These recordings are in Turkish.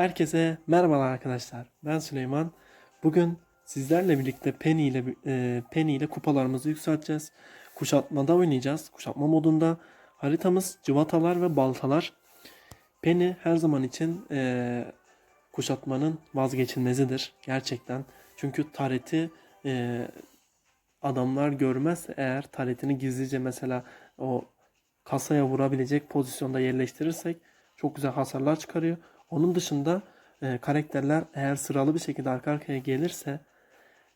Herkese merhabalar arkadaşlar. Ben Süleyman. Bugün sizlerle birlikte Penny ile e, Penny ile kupalarımızı yükselteceğiz. Kuşatmada oynayacağız. Kuşatma modunda. Haritamız cıvatalar ve baltalar. Penny her zaman için e, kuşatmanın vazgeçilmezidir. Gerçekten. Çünkü tareti e, adamlar görmezse eğer taretini gizlice mesela o kasaya vurabilecek pozisyonda yerleştirirsek çok güzel hasarlar çıkarıyor. Onun dışında e, karakterler eğer sıralı bir şekilde arka arkaya gelirse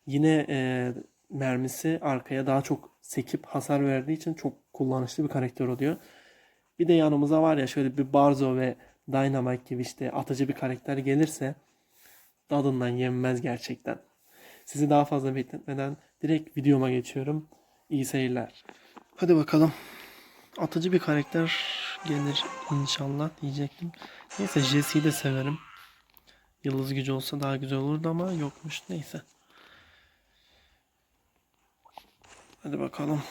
yine e, mermisi arkaya daha çok sekip hasar verdiği için çok kullanışlı bir karakter oluyor. Bir de yanımıza var ya şöyle bir Barzo ve Dynamite gibi işte atıcı bir karakter gelirse tadından yenmez gerçekten. Sizi daha fazla bekletmeden direkt videoma geçiyorum. İyi seyirler. Hadi bakalım. Atıcı bir karakter gelir inşallah diyecektim. Neyse Jesse'yi de severim. Yıldız gücü olsa daha güzel olurdu ama yokmuş. Neyse. Hadi bakalım.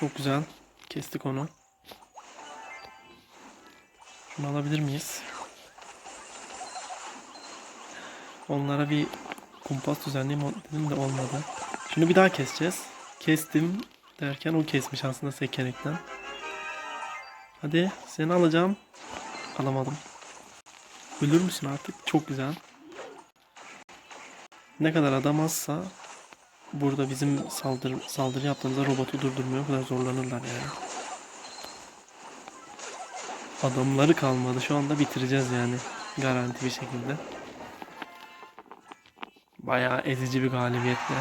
Çok güzel. Kestik onu. Şunu alabilir miyiz? Onlara bir kumpas düzenleyeyim dedim de olmadı. Şunu bir daha keseceğiz. Kestim derken o kesmiş aslında sekerekten. Hadi seni alacağım. Alamadım. Ölür müsün artık? Çok güzel. Ne kadar adam azsa burada bizim saldır, saldırı yaptığımızda robotu durdurmuyor. O kadar zorlanırlar yani. Adamları kalmadı. Şu anda bitireceğiz yani. Garanti bir şekilde. Bayağı ezici bir galibiyetle.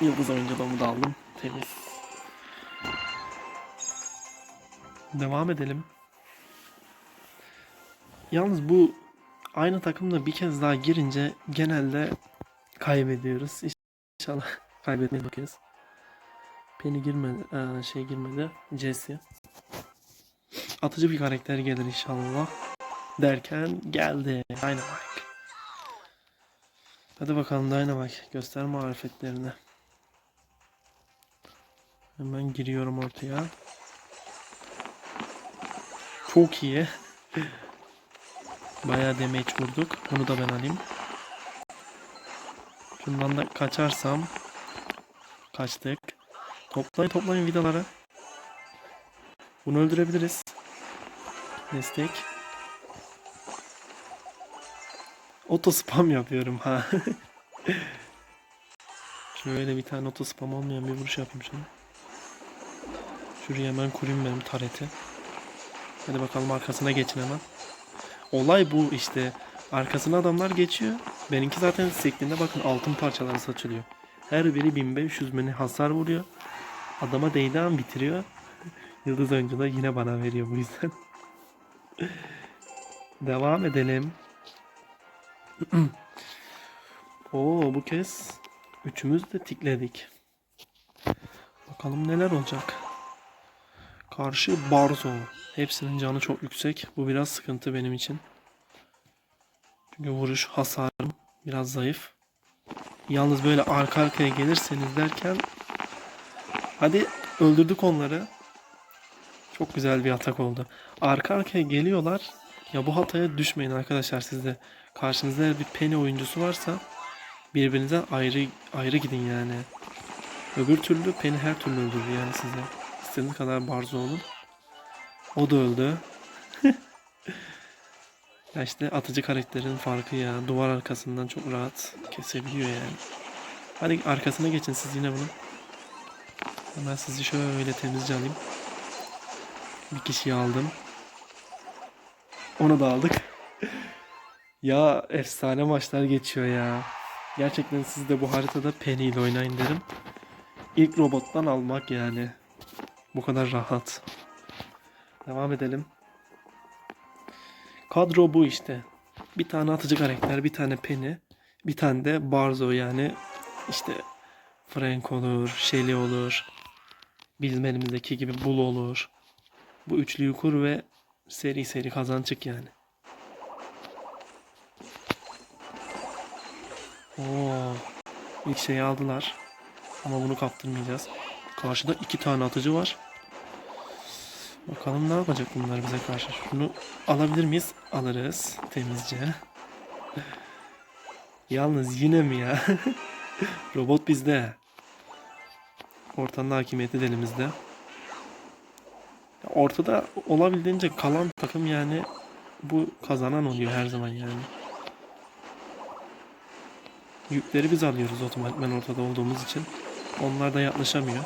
Yıldız oyunculuğumu da aldım. Temiz. Devam edelim. Yalnız bu aynı takımda bir kez daha girince genelde kaybediyoruz. İnşallah kaybetmeyi bakıyoruz. Penny girmedi, eee, şey girmedi. Jesse. Atıcı bir karakter gelir inşallah. Derken geldi. Dynamite. Hadi bakalım Dynamite. Göster marifetlerini. Hemen giriyorum ortaya. Çok iyi. Bayağı damage vurduk. Bunu da ben alayım. Şundan da kaçarsam. Kaçtık. Toplayın toplayın vidaları. Bunu öldürebiliriz. Destek. Auto spam yapıyorum ha. Şöyle bir tane auto spam olmayan bir vuruş yapayım şimdi. Şuraya hemen kurayım benim tareti. Hadi bakalım arkasına geçin hemen. Olay bu işte. Arkasına adamlar geçiyor. Benimki zaten sektiğinde bakın altın parçaları saçılıyor. Her biri 1500 mini hasar vuruyor. Adama değdiği an bitiriyor. Yıldız oyuncu da yine bana veriyor bu yüzden. Devam edelim. Oo bu kez üçümüz de tikledik. Bakalım neler olacak. Karşı Barzo. Hepsinin canı çok yüksek. Bu biraz sıkıntı benim için. Çünkü vuruş hasarım biraz zayıf. Yalnız böyle arka arkaya gelirseniz derken hadi öldürdük onları. Çok güzel bir atak oldu. Arka arkaya geliyorlar. Ya bu hataya düşmeyin arkadaşlar siz de. Karşınızda bir Penny oyuncusu varsa birbirinizden ayrı ayrı gidin yani. Öbür türlü Penny her türlü öldürür yani size. İstediğiniz kadar barzo olun. O da öldü. ya işte atıcı karakterin farkı ya. Duvar arkasından çok rahat kesebiliyor yani. Hadi arkasına geçin siz yine bunu. Hemen sizi şöyle temizce alayım. Bir kişiyi aldım. Onu da aldık. ya efsane maçlar geçiyor ya. Gerçekten siz de bu haritada Penny ile oynayın derim. İlk robottan almak yani. Bu kadar rahat. Devam edelim. Kadro bu işte. Bir tane atıcı karakter, bir tane Penny, bir tane de Barzo yani işte Frank olur, Shelly olur. Bizim elimizdeki gibi Bull olur. Bu üçlüyü kur ve seri seri kazan çık yani. Oo, ilk şeyi aldılar. Ama bunu kaptırmayacağız. Karşıda iki tane atıcı var. Bakalım ne yapacak bunlar bize karşı. Şunu alabilir miyiz? Alırız temizce. Yalnız yine mi ya? Robot bizde. Ortanın hakimiyeti de elimizde. Ortada olabildiğince kalan takım yani bu kazanan oluyor her zaman yani. Yükleri biz alıyoruz otomatikman ortada olduğumuz için. Onlar da yaklaşamıyor.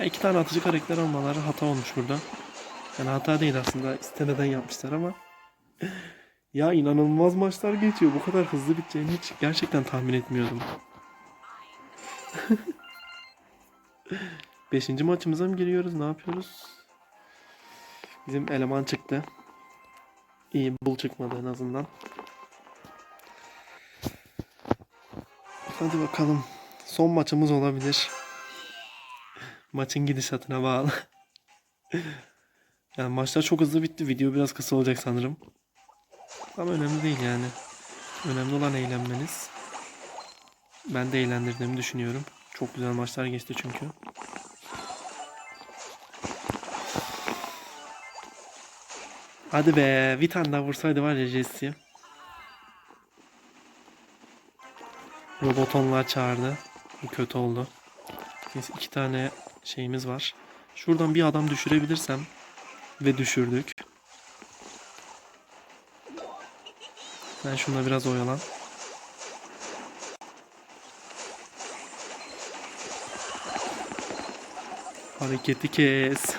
Ya iki tane atıcı karakter almaları hata olmuş burada. Yani hata değil aslında istemeden yapmışlar ama ya inanılmaz maçlar geçiyor. Bu kadar hızlı biteceğini hiç gerçekten tahmin etmiyordum. Beşinci maçımıza mı giriyoruz? Ne yapıyoruz? Bizim eleman çıktı. İyi bul çıkmadı en azından. Hadi bakalım. Son maçımız olabilir. Maçın gidişatına bağlı. yani maçlar çok hızlı bitti. Video biraz kısa olacak sanırım. Ama önemli değil yani. Önemli olan eğlenmeniz. Ben de eğlendirdiğimi düşünüyorum. Çok güzel maçlar geçti çünkü. Hadi be bir tane daha vursaydı var ya Jesse. Robotonlar çağırdı. Bu kötü oldu. Neyse iki tane şeyimiz var. Şuradan bir adam düşürebilirsem ve düşürdük. Ben şuna biraz oyalan. Hareketi kes.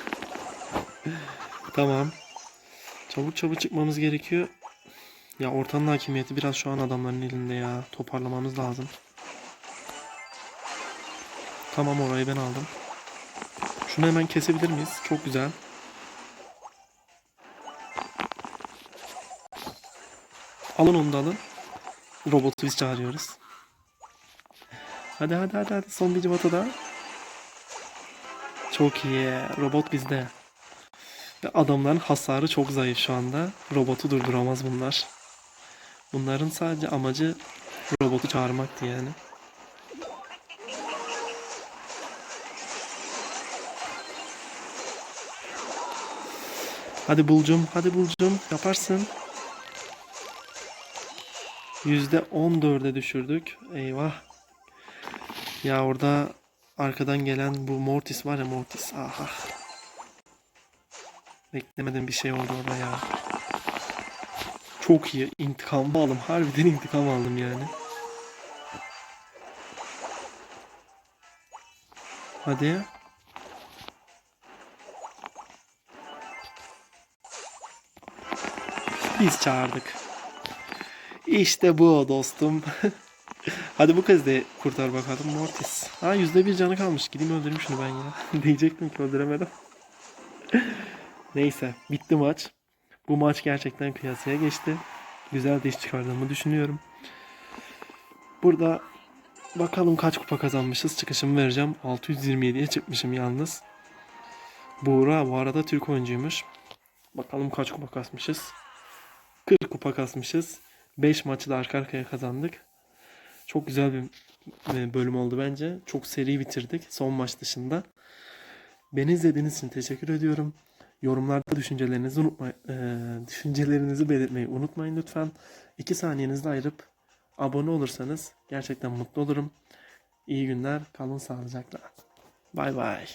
tamam. Çabuk çabuk çıkmamız gerekiyor. Ya ortanın hakimiyeti biraz şu an adamların elinde ya. Toparlamamız lazım. Tamam orayı ben aldım. Şunu hemen kesebilir miyiz? Çok güzel. Alın onu da alın. Robotu biz çağırıyoruz. Hadi hadi hadi hadi son bir civata daha. Çok iyi. Robot bizde. Ve adamların hasarı çok zayıf şu anda. Robotu durduramaz bunlar. Bunların sadece amacı robotu çağırmaktı yani. Hadi bulcum, hadi bulcum. Yaparsın. Yüzde 14'e düşürdük. Eyvah. Ya orada arkadan gelen bu Mortis var ya Mortis. Aha. Beklemedim bir şey oldu orada ya. Çok iyi. İntikam aldım. Harbiden intikam aldım yani. Hadi. Biz çağırdık. İşte bu dostum. Hadi bu kez de kurtar bakalım Mortis. Ha yüzde bir canı kalmış. Gideyim öldüreyim şunu ben ya. Diyecektim ki öldüremedim. Neyse bitti maç. Bu maç gerçekten kıyasaya geçti. Güzel de iş çıkardığımı düşünüyorum. Burada bakalım kaç kupa kazanmışız. Çıkışımı vereceğim. 627'ye çıkmışım yalnız. Buğra bu arada Türk oyuncuymuş. Bakalım kaç kupa kasmışız. 40 kupa kasmışız. 5 maçı da arka arkaya kazandık. Çok güzel bir e, bölüm oldu bence. Çok seri bitirdik son maç dışında. Beni izlediğiniz için teşekkür ediyorum. Yorumlarda düşüncelerinizi unutma, e, düşüncelerinizi belirtmeyi unutmayın lütfen. 2 saniyenizi ayırıp abone olursanız gerçekten mutlu olurum. İyi günler, kalın sağlıcakla. Bay bay.